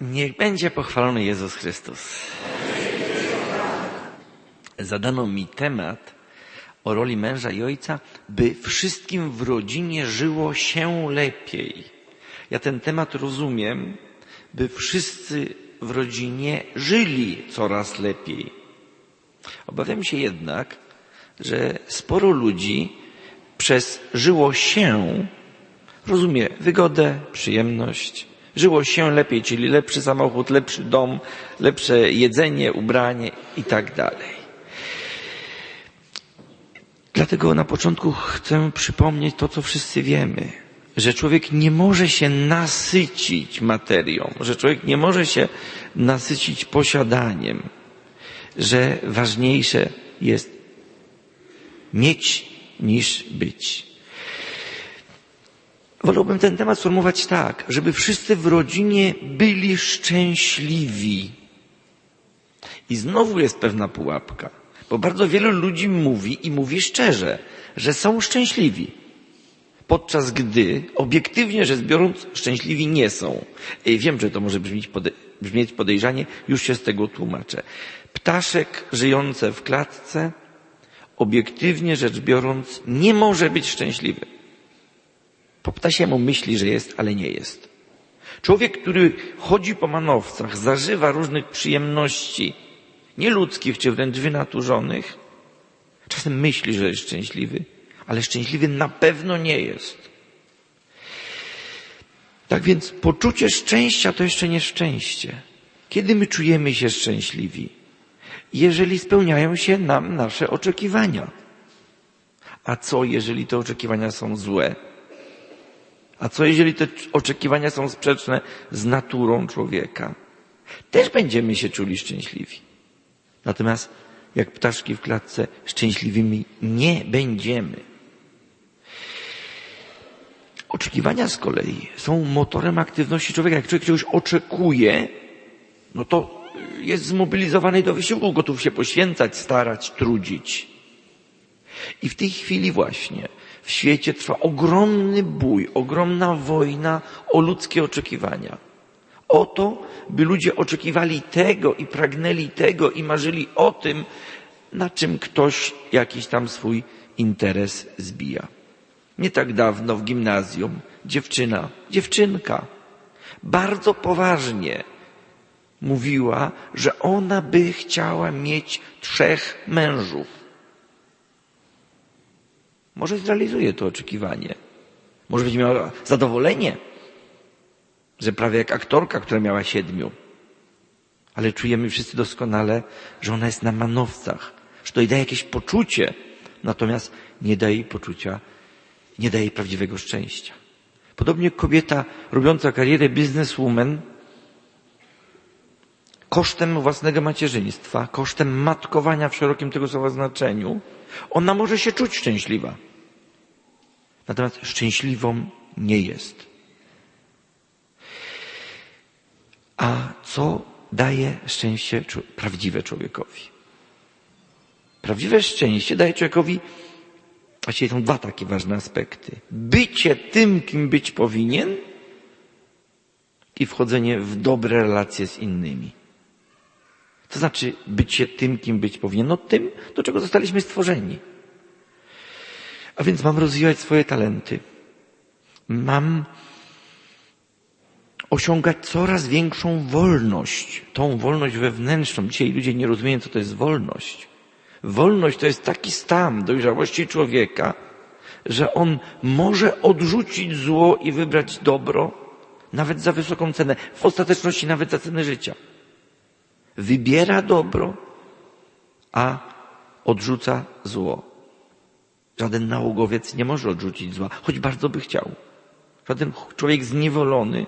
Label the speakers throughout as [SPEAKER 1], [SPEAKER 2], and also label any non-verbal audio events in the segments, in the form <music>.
[SPEAKER 1] Niech będzie pochwalony Jezus Chrystus. Zadano mi temat o roli męża i ojca, by wszystkim w rodzinie żyło się lepiej. Ja ten temat rozumiem, by wszyscy w rodzinie żyli coraz lepiej. Obawiam się jednak, że sporo ludzi przez żyło się rozumie wygodę, przyjemność, żyło się lepiej, czyli lepszy samochód, lepszy dom, lepsze jedzenie, ubranie i tak dalej. Dlatego na początku chcę przypomnieć to, co wszyscy wiemy, że człowiek nie może się nasycić materią, że człowiek nie może się nasycić posiadaniem, że ważniejsze jest mieć niż być. Wolałbym ten temat sformułować tak, żeby wszyscy w rodzinie byli szczęśliwi. I znowu jest pewna pułapka, bo bardzo wielu ludzi mówi i mówi szczerze, że są szczęśliwi, podczas gdy obiektywnie rzecz biorąc szczęśliwi nie są. Wiem, że to może brzmieć, pode brzmieć podejrzanie, już się z tego tłumaczę. Ptaszek żyjący w klatce, obiektywnie rzecz biorąc, nie może być szczęśliwy. Po ptasiemu myśli, że jest, ale nie jest. Człowiek, który chodzi po manowcach, zażywa różnych przyjemności, nieludzkich czy wręcz wynaturzonych, czasem myśli, że jest szczęśliwy, ale szczęśliwy na pewno nie jest. Tak więc poczucie szczęścia to jeszcze nie szczęście. Kiedy my czujemy się szczęśliwi? Jeżeli spełniają się nam nasze oczekiwania. A co, jeżeli te oczekiwania są złe? A co jeżeli te oczekiwania są sprzeczne z naturą człowieka? Też będziemy się czuli szczęśliwi. Natomiast jak ptaszki w klatce szczęśliwymi nie będziemy. Oczekiwania z kolei są motorem aktywności człowieka. Jak człowiek czegoś oczekuje, no to jest zmobilizowany do wysiłku, gotów się poświęcać, starać, trudzić. I w tej chwili właśnie w świecie trwa ogromny bój, ogromna wojna o ludzkie oczekiwania. O to, by ludzie oczekiwali tego i pragnęli tego i marzyli o tym, na czym ktoś jakiś tam swój interes zbija. Nie tak dawno w gimnazjum dziewczyna, dziewczynka, bardzo poważnie mówiła, że ona by chciała mieć trzech mężów. Może zrealizuje to oczekiwanie. Może będzie miała zadowolenie, że prawie jak aktorka, która miała siedmiu. Ale czujemy wszyscy doskonale, że ona jest na manowcach, że to jej daje jakieś poczucie, natomiast nie daje jej poczucia, nie daje jej prawdziwego szczęścia. Podobnie kobieta robiąca karierę bizneswoman kosztem własnego macierzyństwa, kosztem matkowania w szerokim tego słowa znaczeniu, ona może się czuć szczęśliwa. Natomiast szczęśliwą nie jest. A co daje szczęście prawdziwe człowiekowi? Prawdziwe szczęście daje człowiekowi, właściwie są dwa takie ważne aspekty. Bycie tym, kim być powinien i wchodzenie w dobre relacje z innymi. To znaczy bycie tym, kim być powinien? No tym, do czego zostaliśmy stworzeni. A więc mam rozwijać swoje talenty. Mam osiągać coraz większą wolność, tą wolność wewnętrzną. Dzisiaj ludzie nie rozumieją, co to jest wolność. Wolność to jest taki stan dojrzałości człowieka, że on może odrzucić zło i wybrać dobro, nawet za wysoką cenę, w ostateczności nawet za cenę życia. Wybiera dobro, a odrzuca zło. Żaden nałogowiec nie może odrzucić zła, choć bardzo by chciał. Żaden człowiek zniewolony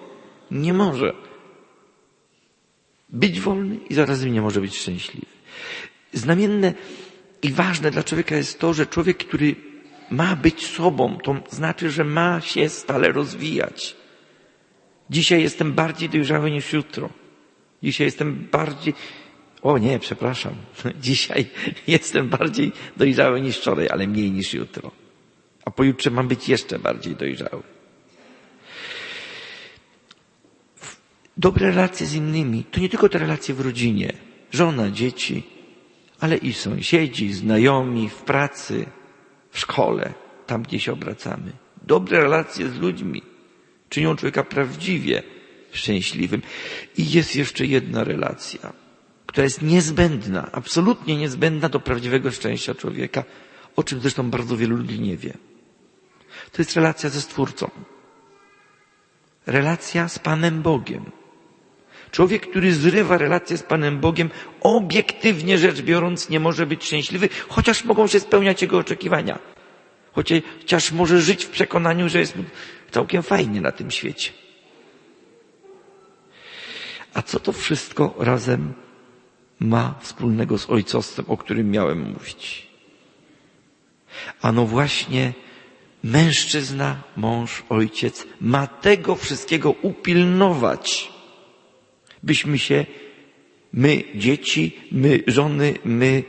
[SPEAKER 1] nie może być wolny i zarazem nie może być szczęśliwy. Znamienne i ważne dla człowieka jest to, że człowiek, który ma być sobą, to znaczy, że ma się stale rozwijać. Dzisiaj jestem bardziej dojrzały niż jutro. Dzisiaj jestem bardziej, o nie, przepraszam. <laughs> Dzisiaj jestem bardziej dojrzały niż wczoraj, ale mniej niż jutro. A pojutrze mam być jeszcze bardziej dojrzały. Dobre relacje z innymi to nie tylko te relacje w rodzinie, żona, dzieci, ale i sąsiedzi, znajomi, w pracy, w szkole, tam gdzie się obracamy. Dobre relacje z ludźmi czynią człowieka prawdziwie szczęśliwym. I jest jeszcze jedna relacja, która jest niezbędna, absolutnie niezbędna do prawdziwego szczęścia człowieka, o czym zresztą bardzo wielu ludzi nie wie. To jest relacja ze Stwórcą. Relacja z Panem Bogiem. Człowiek, który zrywa relację z Panem Bogiem, obiektywnie rzecz biorąc, nie może być szczęśliwy, chociaż mogą się spełniać jego oczekiwania. Chociaż może żyć w przekonaniu, że jest całkiem fajnie na tym świecie. A co to wszystko razem ma wspólnego z ojcostwem, o którym miałem mówić? Ano właśnie mężczyzna, mąż, ojciec ma tego wszystkiego upilnować, byśmy się, my dzieci, my żony, my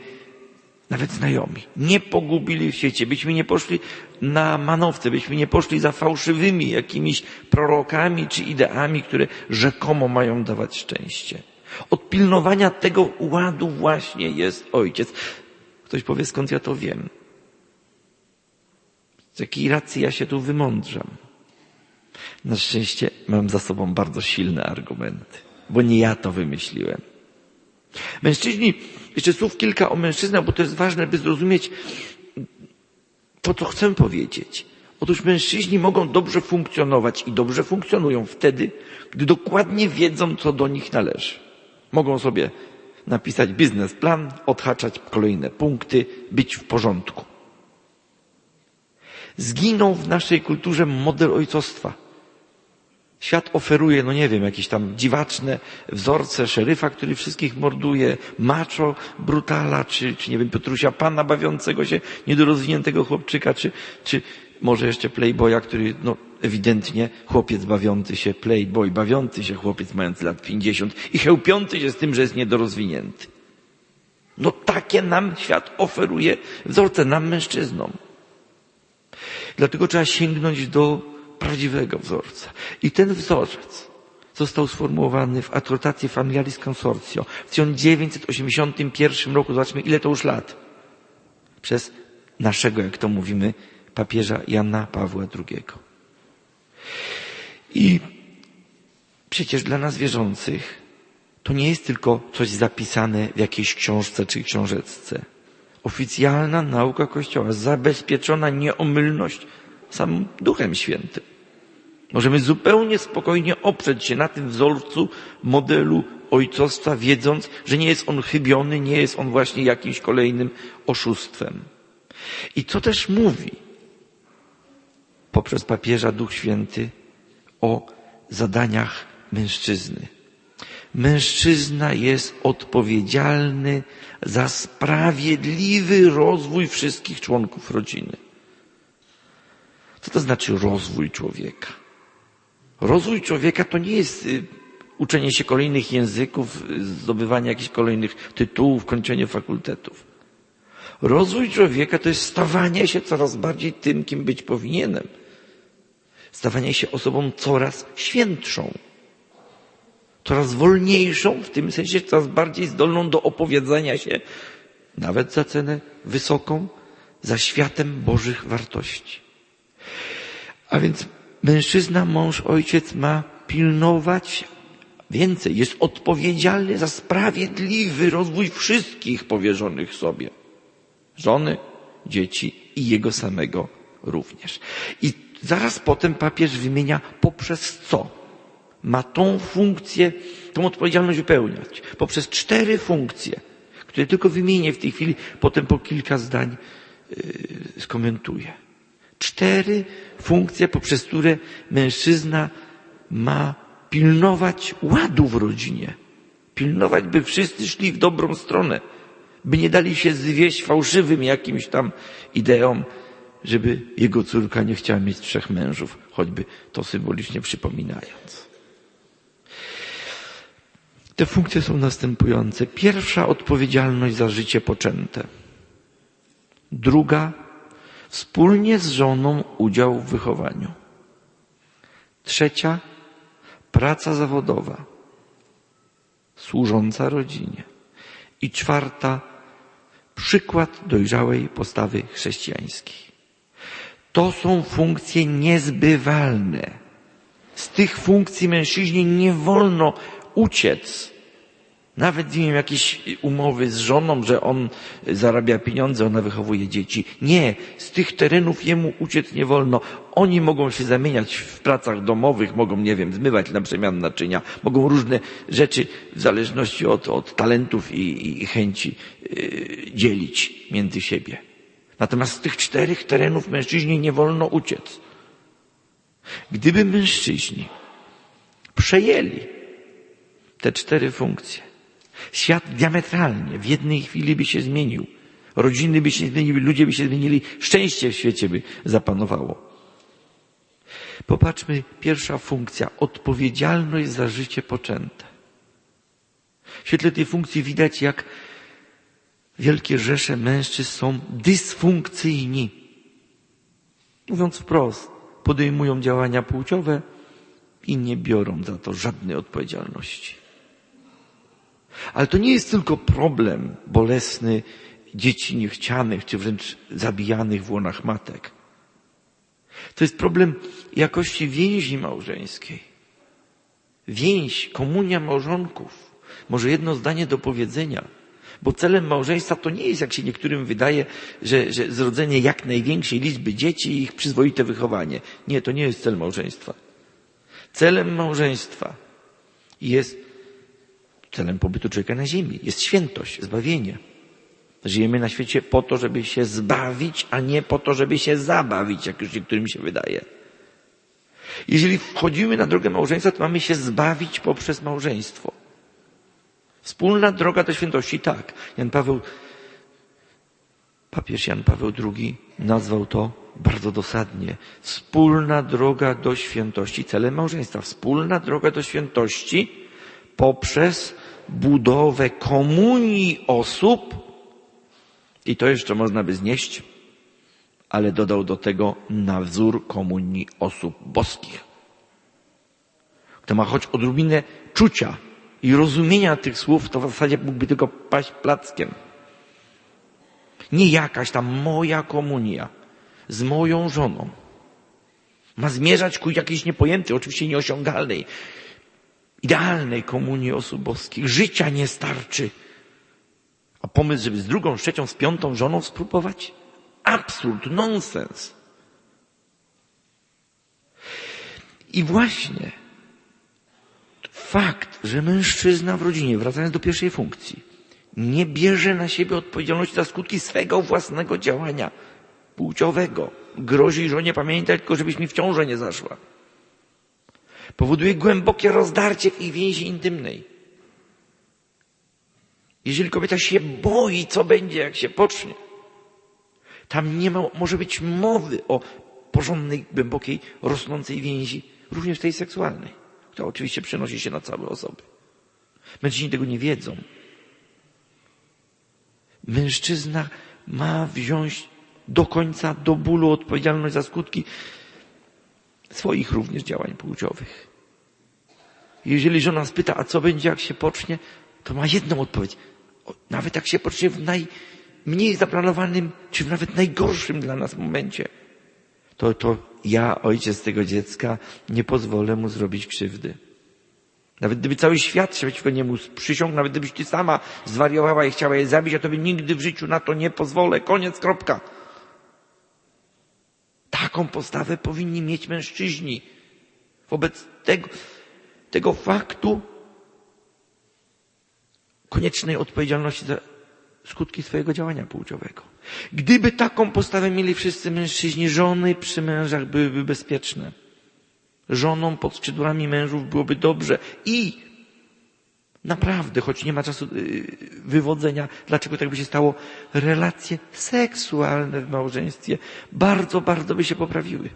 [SPEAKER 1] nawet znajomi, nie pogubili w świecie, byśmy nie poszli na manowce, byśmy nie poszli za fałszywymi jakimiś prorokami czy ideami, które rzekomo mają dawać szczęście. Od pilnowania tego ładu właśnie jest ojciec. Ktoś powie, skąd ja to wiem? Z jakiej racji ja się tu wymądrzam? Na szczęście mam za sobą bardzo silne argumenty, bo nie ja to wymyśliłem. Mężczyźni, jeszcze słów kilka o mężczyznach, bo to jest ważne, by zrozumieć to, co chcę powiedzieć. Otóż mężczyźni mogą dobrze funkcjonować i dobrze funkcjonują wtedy, gdy dokładnie wiedzą, co do nich należy. Mogą sobie napisać biznesplan, odhaczać kolejne punkty, być w porządku. Zginął w naszej kulturze model ojcostwa. Świat oferuje, no nie wiem, jakieś tam dziwaczne wzorce szeryfa, który wszystkich morduje, macho, brutala, czy, czy nie wiem, Piotrusia Pana bawiącego się niedorozwiniętego chłopczyka, czy, czy może jeszcze playboya, który, no ewidentnie chłopiec bawiący się, playboy, bawiący się chłopiec mający lat 50 i chełpiący się z tym, że jest niedorozwinięty. No takie nam świat oferuje wzorce, nam mężczyznom. Dlatego trzeba sięgnąć do prawdziwego wzorca. I ten wzorzec został sformułowany w Atrotacji Familiaris Consortio w 1981 roku. Zobaczmy, ile to już lat. Przez naszego, jak to mówimy, papieża Jana Pawła II. I przecież dla nas wierzących to nie jest tylko coś zapisane w jakiejś książce czy książeczce. Oficjalna nauka Kościoła, zabezpieczona nieomylność samym Duchem Świętym. Możemy zupełnie spokojnie oprzeć się na tym wzorcu, modelu ojcostwa, wiedząc, że nie jest on chybiony, nie jest on właśnie jakimś kolejnym oszustwem. I co też mówi poprzez papieża Duch Święty o zadaniach mężczyzny. Mężczyzna jest odpowiedzialny za sprawiedliwy rozwój wszystkich członków rodziny. Co to znaczy rozwój człowieka? Rozwój człowieka to nie jest y, uczenie się kolejnych języków, zdobywanie jakichś kolejnych tytułów, kończenie fakultetów. Rozwój człowieka to jest stawanie się coraz bardziej tym, kim być powinienem. Stawanie się osobą coraz świętszą. Coraz wolniejszą, w tym sensie coraz bardziej zdolną do opowiedzenia się, nawet za cenę wysoką, za światem Bożych wartości. A więc mężczyzna, mąż, ojciec ma pilnować więcej, jest odpowiedzialny za sprawiedliwy rozwój wszystkich powierzonych sobie. Żony, dzieci i jego samego również. I zaraz potem papież wymienia poprzez co ma tą funkcję, tą odpowiedzialność wypełniać. Poprzez cztery funkcje, które tylko wymienię w tej chwili, potem po kilka zdań yy, skomentuję. Cztery funkcje, poprzez które mężczyzna ma pilnować ładu w rodzinie. Pilnować, by wszyscy szli w dobrą stronę, by nie dali się zwieść fałszywym jakimś tam ideom, żeby jego córka nie chciała mieć trzech mężów, choćby to symbolicznie przypominając. Te funkcje są następujące. Pierwsza odpowiedzialność za życie poczęte. Druga wspólnie z żoną udział w wychowaniu. Trzecia praca zawodowa, służąca rodzinie. I czwarta, przykład dojrzałej postawy chrześcijańskiej. To są funkcje niezbywalne. Z tych funkcji mężczyźnie nie wolno uciec. Nawet z nim jakieś umowy z żoną, że on zarabia pieniądze, ona wychowuje dzieci. Nie, z tych terenów jemu uciec nie wolno. Oni mogą się zamieniać w pracach domowych, mogą, nie wiem, zmywać na przemian naczynia, mogą różne rzeczy w zależności od, od talentów i, i chęci yy, dzielić między siebie. Natomiast z tych czterech terenów mężczyźnie nie wolno uciec. Gdyby mężczyźni przejęli te cztery funkcje, świat diametralnie w jednej chwili by się zmienił. Rodziny by się zmieniły, ludzie by się zmienili, szczęście w świecie by zapanowało. Popatrzmy, pierwsza funkcja, odpowiedzialność za życie poczęte. W świetle tej funkcji widać, jak wielkie rzesze mężczyzn są dysfunkcyjni. Mówiąc wprost, podejmują działania płciowe i nie biorą za to żadnej odpowiedzialności. Ale to nie jest tylko problem bolesny dzieci niechcianych, czy wręcz zabijanych w łonach matek. To jest problem jakości więzi małżeńskiej. Więź, komunia małżonków. Może jedno zdanie do powiedzenia. Bo celem małżeństwa to nie jest, jak się niektórym wydaje, że, że zrodzenie jak największej liczby dzieci i ich przyzwoite wychowanie. Nie, to nie jest cel małżeństwa. Celem małżeństwa jest celem pobytu człowieka na ziemi. Jest świętość, zbawienie. Żyjemy na świecie po to, żeby się zbawić, a nie po to, żeby się zabawić, jak już niektórym się wydaje. Jeżeli wchodzimy na drogę małżeństwa, to mamy się zbawić poprzez małżeństwo. Wspólna droga do świętości, tak. Jan Paweł, papież Jan Paweł II nazwał to bardzo dosadnie. Wspólna droga do świętości, celem małżeństwa. Wspólna droga do świętości poprzez budowę komunii osób, i to jeszcze można by znieść, ale dodał do tego na wzór komunii osób boskich. Kto ma choć odrobinę czucia i rozumienia tych słów, to w zasadzie mógłby tylko paść plackiem. Nie jakaś tam moja komunia z moją żoną. Ma zmierzać ku jakiejś niepojętej, oczywiście nieosiągalnej, idealnej komunii osób boskich. Życia nie starczy. A pomysł, żeby z drugą, z trzecią, z piątą żoną spróbować? Absurd, nonsens. I właśnie fakt, że mężczyzna w rodzinie, wracając do pierwszej funkcji, nie bierze na siebie odpowiedzialności za skutki swego własnego działania płciowego, grozi żonie pamiętać tylko, żebyś mi w ciążę nie zaszła. Powoduje głębokie rozdarcie w ich więzi intymnej. Jeżeli kobieta się boi, co będzie, jak się pocznie, tam nie ma, może być mowy o porządnej, głębokiej, rosnącej więzi, również tej seksualnej, która oczywiście przenosi się na całe osoby. Mężczyźni tego nie wiedzą. Mężczyzna ma wziąć do końca, do bólu odpowiedzialność za skutki swoich również działań płciowych. Jeżeli żona spyta, a co będzie, jak się pocznie, to ma jedną odpowiedź. Nawet jak się pocznie w najmniej zaplanowanym, czy nawet najgorszym dla nas momencie, to, to ja, ojciec tego dziecka, nie pozwolę mu zrobić krzywdy. Nawet gdyby cały świat się przeciwko niemu przysiągł, nawet gdybyś ty sama zwariowała i chciała je zabić, ja tobie nigdy w życiu na to nie pozwolę. Koniec, kropka. Taką postawę powinni mieć mężczyźni. Wobec tego, tego faktu koniecznej odpowiedzialności za skutki swojego działania płciowego. Gdyby taką postawę mieli wszyscy mężczyźni, żony przy mężach byłyby bezpieczne. Żonom pod skrzydłami mężów byłoby dobrze i naprawdę, choć nie ma czasu yy, wywodzenia, dlaczego tak by się stało, relacje seksualne w małżeństwie bardzo, bardzo by się poprawiły.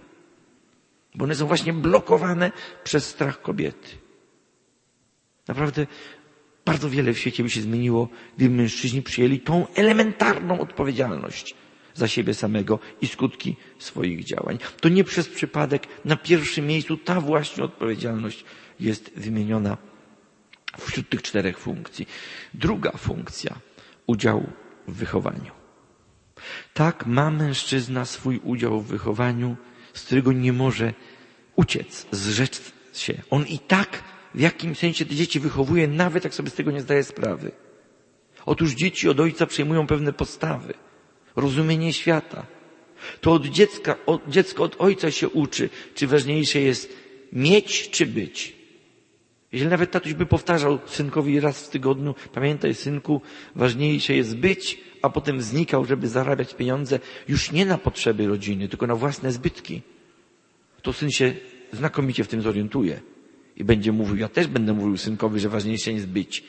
[SPEAKER 1] Bo one są właśnie blokowane przez strach kobiety. Naprawdę bardzo wiele w świecie by się zmieniło, gdyby mężczyźni przyjęli tą elementarną odpowiedzialność za siebie samego i skutki swoich działań. To nie przez przypadek na pierwszym miejscu ta właśnie odpowiedzialność jest wymieniona wśród tych czterech funkcji. Druga funkcja, udział w wychowaniu. Tak ma mężczyzna swój udział w wychowaniu, z którego nie może uciec, zrzec się. On i tak w jakimś sensie te dzieci wychowuje, nawet jak sobie z tego nie zdaje sprawy. Otóż dzieci od ojca przejmują pewne postawy, rozumienie świata. To od dziecka, od, dziecko od ojca się uczy, czy ważniejsze jest mieć, czy być. Jeśli nawet tatuś by powtarzał synkowi raz w tygodniu, pamiętaj synku, ważniejsze jest być, a potem znikał, żeby zarabiać pieniądze już nie na potrzeby rodziny, tylko na własne zbytki, to syn się znakomicie w tym zorientuje i będzie mówił, ja też będę mówił synkowi, że ważniejsze jest być,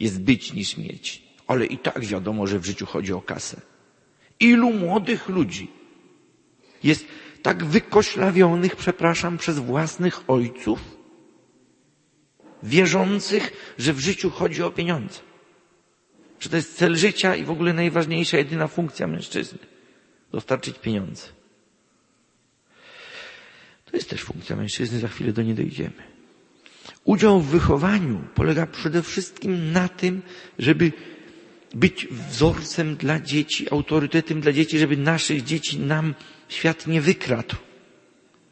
[SPEAKER 1] jest być niż mieć. Ale i tak wiadomo, że w życiu chodzi o kasę. Ilu młodych ludzi jest tak wykoślawionych, przepraszam, przez własnych ojców, wierzących, że w życiu chodzi o pieniądze. Że to jest cel życia i w ogóle najważniejsza, jedyna funkcja mężczyzny. Dostarczyć pieniądze. To jest też funkcja mężczyzny, za chwilę do niej dojdziemy. Udział w wychowaniu polega przede wszystkim na tym, żeby być wzorcem dla dzieci, autorytetem dla dzieci, żeby naszych dzieci nam świat nie wykradł.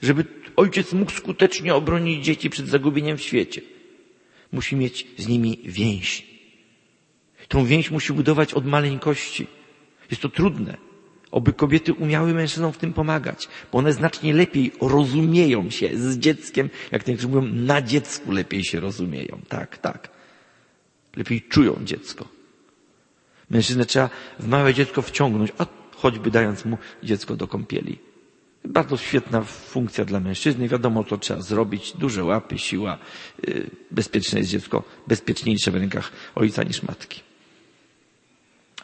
[SPEAKER 1] Żeby ojciec mógł skutecznie obronić dzieci przed zagubieniem w świecie. Musi mieć z nimi więź. Tą więź musi budować od maleńkości. Jest to trudne. Oby kobiety umiały mężczyznom w tym pomagać, bo one znacznie lepiej rozumieją się z dzieckiem, jak niektórzy mówią, na dziecku lepiej się rozumieją. Tak, tak. Lepiej czują dziecko. Mężczyznę trzeba w małe dziecko wciągnąć, a choćby dając mu dziecko do kąpieli. Bardzo świetna funkcja dla mężczyzny. Wiadomo, to trzeba zrobić. Duże łapy, siła. Y, bezpieczne jest dziecko, bezpieczniejsze w rękach ojca niż matki.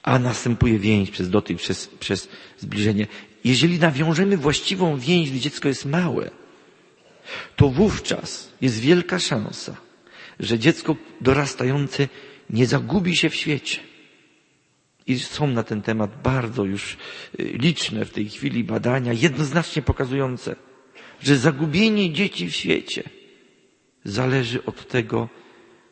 [SPEAKER 1] A następuje więź przez dotyk, przez, przez zbliżenie. Jeżeli nawiążemy właściwą więź, gdy dziecko jest małe, to wówczas jest wielka szansa, że dziecko dorastające nie zagubi się w świecie i są na ten temat bardzo już y, liczne w tej chwili badania, jednoznacznie pokazujące, że zagubienie dzieci w świecie zależy od tego,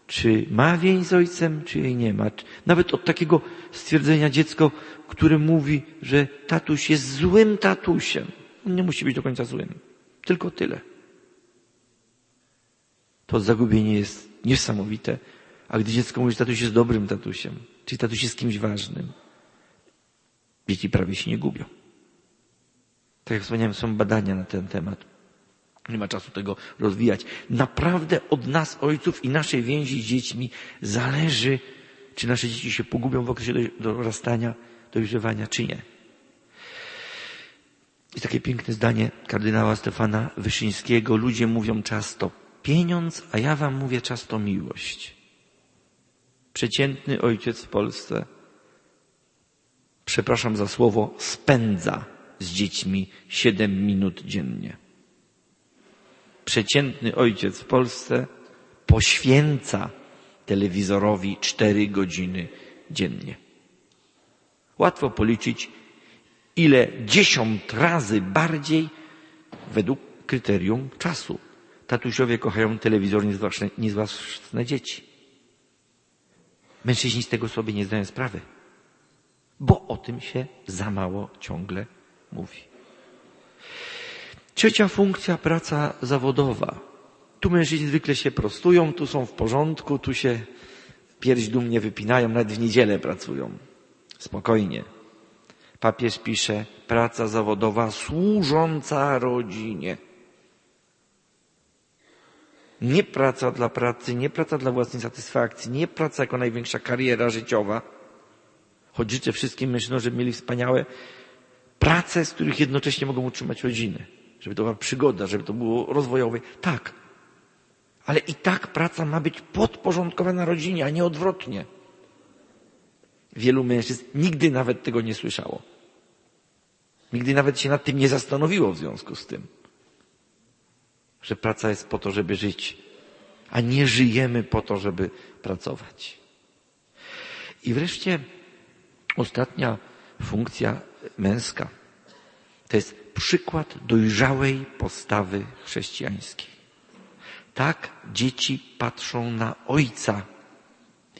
[SPEAKER 1] czy ma więź z ojcem, czy jej nie ma. Nawet od takiego stwierdzenia dziecko, które mówi, że tatuś jest złym tatusiem. On nie musi być do końca złym. Tylko tyle. To zagubienie jest niesamowite. A gdy dziecko mówi, że tatuś jest dobrym tatusiem, czyli tatuś jest kimś ważnym, dzieci prawie się nie gubią. Tak jak wspomniałem, są badania na ten temat. Nie ma czasu tego rozwijać. Naprawdę od nas, ojców i naszej więzi z dziećmi zależy, czy nasze dzieci się pogubią w okresie dorastania, dojrzewania, czy nie. I takie piękne zdanie kardynała Stefana Wyszyńskiego. Ludzie mówią często pieniądz, a ja wam mówię często miłość. Przeciętny ojciec w Polsce, przepraszam za słowo, spędza z dziećmi siedem minut dziennie. Przeciętny ojciec w Polsce poświęca telewizorowi cztery godziny dziennie. Łatwo policzyć, ile dziesiąt razy bardziej według kryterium czasu. Tatusiowie kochają telewizor niż własne dzieci. Mężczyźni z tego sobie nie zdają sprawy, bo o tym się za mało ciągle mówi. Trzecia funkcja, praca zawodowa. Tu mężczyźni zwykle się prostują, tu są w porządku, tu się pierś dumnie wypinają, nawet w niedzielę pracują. Spokojnie. Papież pisze, praca zawodowa służąca rodzinie. Nie praca dla pracy, nie praca dla własnej satysfakcji, nie praca jako największa kariera życiowa. Choć życzę wszystkim mężczyznom, żeby mieli wspaniałe prace, z których jednocześnie mogą utrzymać rodziny. Żeby to była przygoda, żeby to było rozwojowe. Tak. Ale i tak praca ma być podporządkowana rodzinie, a nie odwrotnie. Wielu mężczyzn nigdy nawet tego nie słyszało. Nigdy nawet się nad tym nie zastanowiło w związku z tym że praca jest po to, żeby żyć, a nie żyjemy po to, żeby pracować. I wreszcie ostatnia funkcja męska to jest przykład dojrzałej postawy chrześcijańskiej. Tak dzieci patrzą na ojca.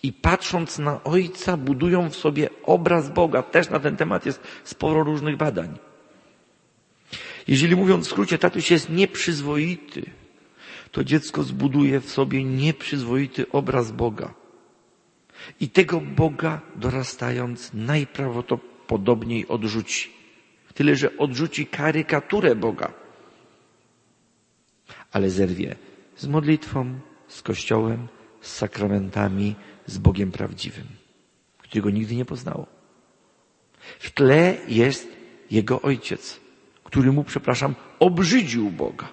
[SPEAKER 1] I patrząc na ojca, budują w sobie obraz Boga. Też na ten temat jest sporo różnych badań. Jeżeli mówiąc w skrócie, tatuś jest nieprzyzwoity, to dziecko zbuduje w sobie nieprzyzwoity obraz Boga. I tego Boga dorastając najprawdopodobniej odrzuci. Tyle, że odrzuci karykaturę Boga. Ale zerwie z modlitwą, z Kościołem, z sakramentami, z Bogiem prawdziwym, którego nigdy nie poznało. W tle jest jego ojciec, który mu, przepraszam, obrzydził Boga.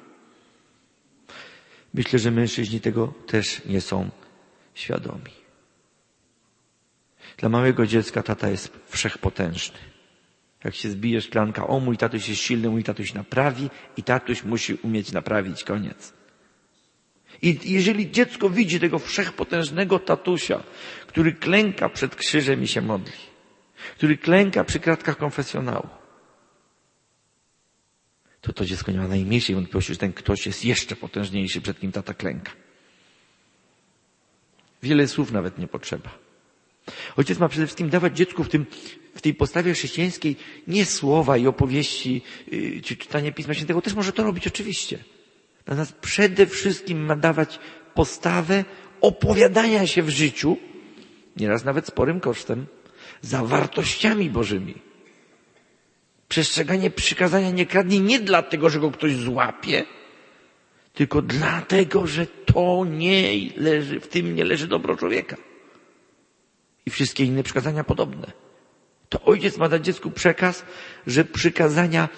[SPEAKER 1] Myślę, że mężczyźni tego też nie są świadomi. Dla małego dziecka tata jest wszechpotężny. Jak się zbije szklanka, o mój tatuś jest silny, mój tatuś naprawi i tatuś musi umieć naprawić, koniec. I jeżeli dziecko widzi tego wszechpotężnego tatusia, który klęka przed krzyżem i się modli, który klęka przy kratkach konfesjonału, to to dziecko nie ma najmniejszej wątpliwości, że ten ktoś jest jeszcze potężniejszy, przed kim tata klęka. Wiele słów nawet nie potrzeba. Ojciec ma przede wszystkim dawać dziecku w, tym, w tej postawie chrześcijańskiej nie słowa i opowieści, yy, czy czytanie Pisma Świętego. Też może to robić oczywiście. Natomiast przede wszystkim ma dawać postawę opowiadania się w życiu, nieraz nawet sporym kosztem, za wartościami Bożymi. Przestrzeganie przykazania nie kradnie nie dlatego, że go ktoś złapie, tylko dlatego, że to nie leży, w tym nie leży dobro człowieka. I wszystkie inne przykazania podobne. To ojciec ma dać dziecku przekaz, że przykazania,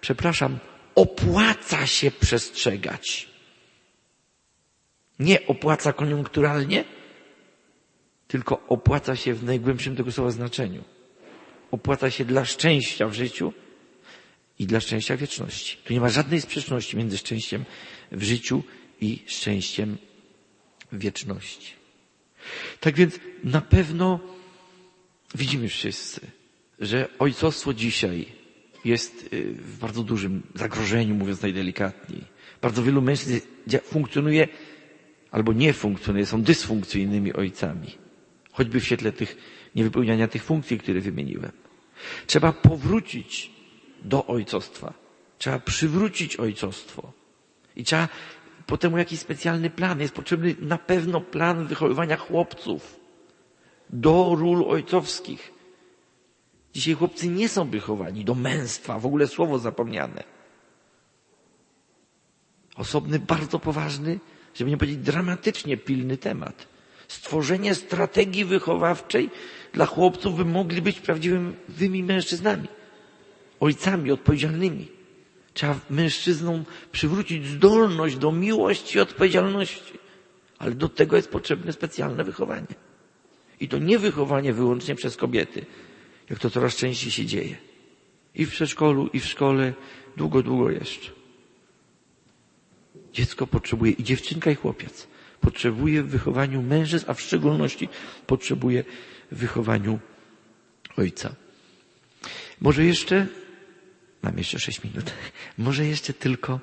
[SPEAKER 1] przepraszam, opłaca się przestrzegać. Nie opłaca koniunkturalnie, tylko opłaca się w najgłębszym tego słowa znaczeniu. Opłaca się dla szczęścia w życiu i dla szczęścia wieczności. Tu nie ma żadnej sprzeczności między szczęściem w życiu i szczęściem wieczności. Tak więc na pewno widzimy wszyscy, że ojcostwo dzisiaj jest y, w bardzo dużym zagrożeniu, mówiąc najdelikatniej. Bardzo wielu mężczyzn funkcjonuje albo nie funkcjonuje, są dysfunkcyjnymi ojcami. Choćby w świetle tych niewypełniania tych funkcji, które wymieniłem. Trzeba powrócić do ojcostwa. Trzeba przywrócić ojcostwo. I trzeba po temu jakiś specjalny plan. Jest potrzebny na pewno plan wychowywania chłopców do ról ojcowskich. Dzisiaj chłopcy nie są wychowani do męstwa, w ogóle słowo zapomniane. Osobny, bardzo poważny, żeby nie powiedzieć dramatycznie pilny temat. Stworzenie strategii wychowawczej dla chłopców, by mogli być prawdziwymi mężczyznami, ojcami odpowiedzialnymi. Trzeba mężczyznom przywrócić zdolność do miłości i odpowiedzialności. Ale do tego jest potrzebne specjalne wychowanie. I to nie wychowanie wyłącznie przez kobiety, jak to coraz częściej się dzieje. I w przedszkolu, i w szkole, długo, długo jeszcze. Dziecko potrzebuje, i dziewczynka, i chłopiec, potrzebuje w wychowaniu mężczyzn, a w szczególności potrzebuje w wychowaniu ojca. Może jeszcze, mam jeszcze sześć minut, <laughs> może jeszcze tylko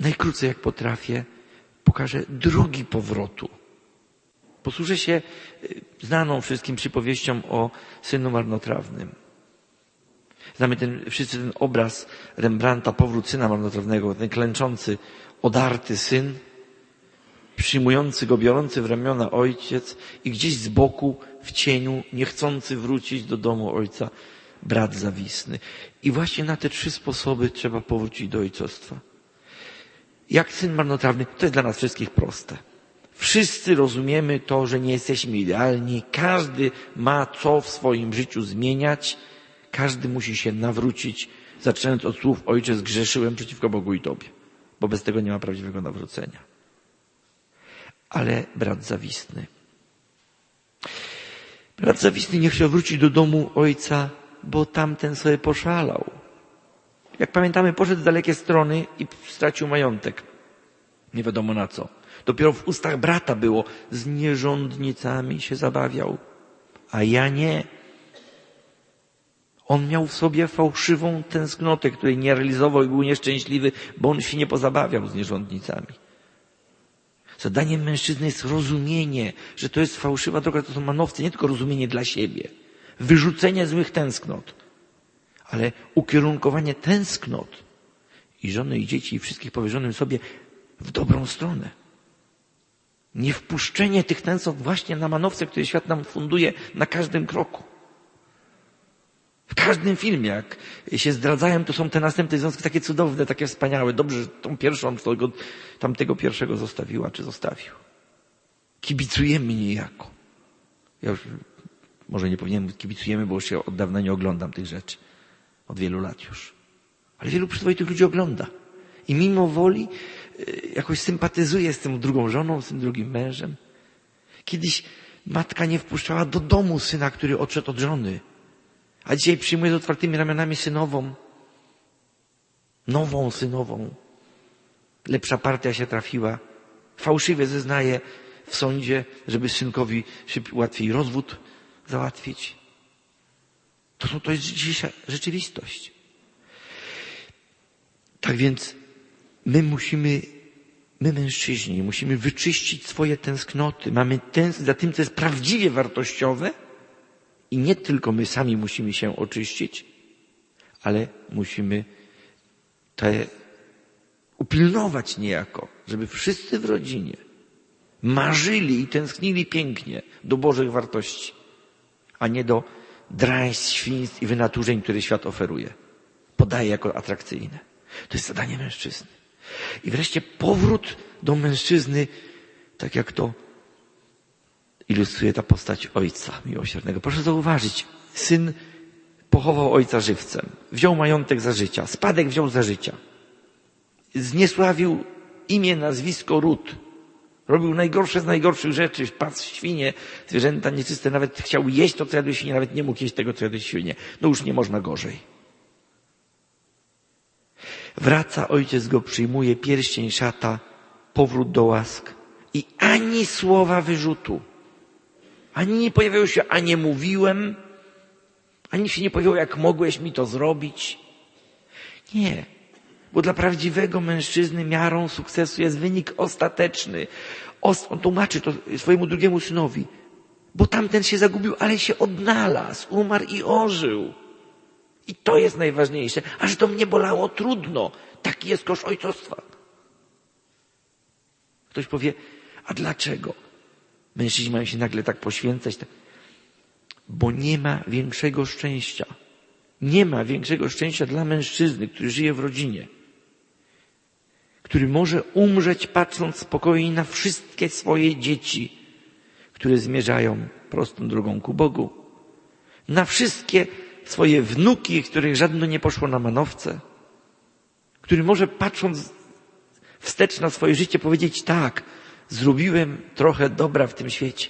[SPEAKER 1] najkrócej jak potrafię, pokażę drogi powrotu Posłużę się y, znaną wszystkim przypowieścią o synu marnotrawnym. Znamy ten, wszyscy ten obraz Rembrandta, powrót syna marnotrawnego, ten klęczący, odarty syn, przyjmujący go, biorący w ramiona ojciec i gdzieś z boku, w cieniu, niechcący wrócić do domu ojca, brat zawisny. I właśnie na te trzy sposoby trzeba powrócić do ojcostwa. Jak syn marnotrawny, to jest dla nas wszystkich proste. Wszyscy rozumiemy to, że nie jesteśmy idealni. Każdy ma co w swoim życiu zmieniać. Każdy musi się nawrócić, zaczynając od słów Ojcze, zgrzeszyłem przeciwko Bogu i Tobie. Bo bez tego nie ma prawdziwego nawrócenia. Ale brat zawistny. Brat zawistny nie chciał wrócić do domu ojca, bo tamten sobie poszalał. Jak pamiętamy, poszedł z dalekie strony i stracił majątek. Nie wiadomo na co. Dopiero w ustach brata było, z nierządnicami się zabawiał, a ja nie. On miał w sobie fałszywą tęsknotę, której nie realizował i był nieszczęśliwy, bo on się nie pozabawiał z nierządnicami. Zadaniem mężczyzny jest rozumienie, że to jest fałszywa droga, to są manowce, nie tylko rozumienie dla siebie, wyrzucenie złych tęsknot, ale ukierunkowanie tęsknot i żony, i dzieci, i wszystkich powierzonym sobie w dobrą stronę. Nie wpuszczenie tych tęsknot właśnie na manowce, które świat nam funduje na każdym kroku. W każdym filmie, jak się zdradzają, to są te następne związki takie cudowne, takie wspaniałe. Dobrze, że tą pierwszą, tego, tamtego pierwszego zostawiła, czy zostawił. Kibicujemy niejako. Ja już może nie powinienem kibicujemy, bo już się od dawna nie oglądam tych rzeczy. Od wielu lat już. Ale wielu przyzwoitych ludzi ogląda. I mimo woli jakoś sympatyzuje z tą drugą żoną, z tym drugim mężem. Kiedyś matka nie wpuszczała do domu syna, który odszedł od żony. A dzisiaj przyjmuje z otwartymi ramionami synową. Nową synową. Lepsza partia się trafiła. Fałszywie zeznaje w sądzie, żeby synkowi szybciej, łatwiej rozwód załatwić. To, są, to jest dzisiejsza rzeczywistość. Tak więc my musimy, my mężczyźni, musimy wyczyścić swoje tęsknoty. Mamy tęsknić za tym, co jest prawdziwie wartościowe i nie tylko my sami musimy się oczyścić, ale musimy te upilnować niejako, żeby wszyscy w rodzinie marzyli i tęsknili pięknie do Bożych wartości, a nie do draństw, świństw i wynaturzeń, które świat oferuje. Podaje jako atrakcyjne. To jest zadanie mężczyzny. I wreszcie powrót do mężczyzny, tak jak to ilustruje ta postać ojca miłosiernego. Proszę zauważyć, syn pochował ojca żywcem, wziął majątek za życia, spadek wziął za życia, zniesławił imię, nazwisko, ród, robił najgorsze z najgorszych rzeczy, pasł świnie, zwierzęta nieczyste, nawet chciał jeść to, co jadły świnie, nawet nie mógł jeść tego, co jadły świnie. No już nie można gorzej. Wraca, ojciec go przyjmuje, pierścień, szata, powrót do łask i ani słowa wyrzutu. Ani nie pojawiało się, a nie mówiłem, ani się nie pojawiło, jak mogłeś mi to zrobić. Nie, bo dla prawdziwego mężczyzny miarą sukcesu jest wynik ostateczny. On tłumaczy to swojemu drugiemu synowi, bo tamten się zagubił, ale się odnalazł, umarł i ożył. I to jest najważniejsze. A że to mnie bolało, trudno. Taki jest kosz ojcostwa. Ktoś powie, a dlaczego? Mężczyźni mają się nagle tak poświęcać. Bo nie ma większego szczęścia. Nie ma większego szczęścia dla mężczyzny, który żyje w rodzinie. Który może umrzeć patrząc spokojnie na wszystkie swoje dzieci, które zmierzają prostą drogą ku Bogu. Na wszystkie swoje wnuki, których żadno nie poszło na manowce, który może patrząc wstecz na swoje życie powiedzieć tak, zrobiłem trochę dobra w tym świecie.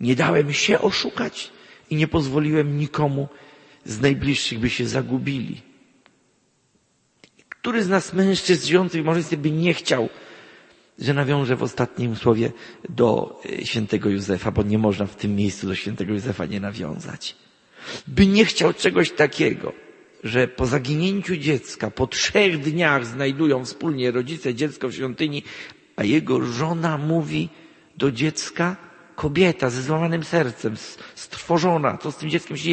[SPEAKER 1] Nie dałem się oszukać i nie pozwoliłem nikomu z najbliższych, by się zagubili. Który z nas mężczyzn żyjących małżeństwie by nie chciał że nawiążę w ostatnim słowie do świętego Józefa, bo nie można w tym miejscu do świętego Józefa nie nawiązać. By nie chciał czegoś takiego, że po zaginięciu dziecka, po trzech dniach znajdują wspólnie rodzice dziecko w świątyni, a jego żona mówi do dziecka, kobieta ze złamanym sercem, strwożona, co z tym dzieckiem się dzieje,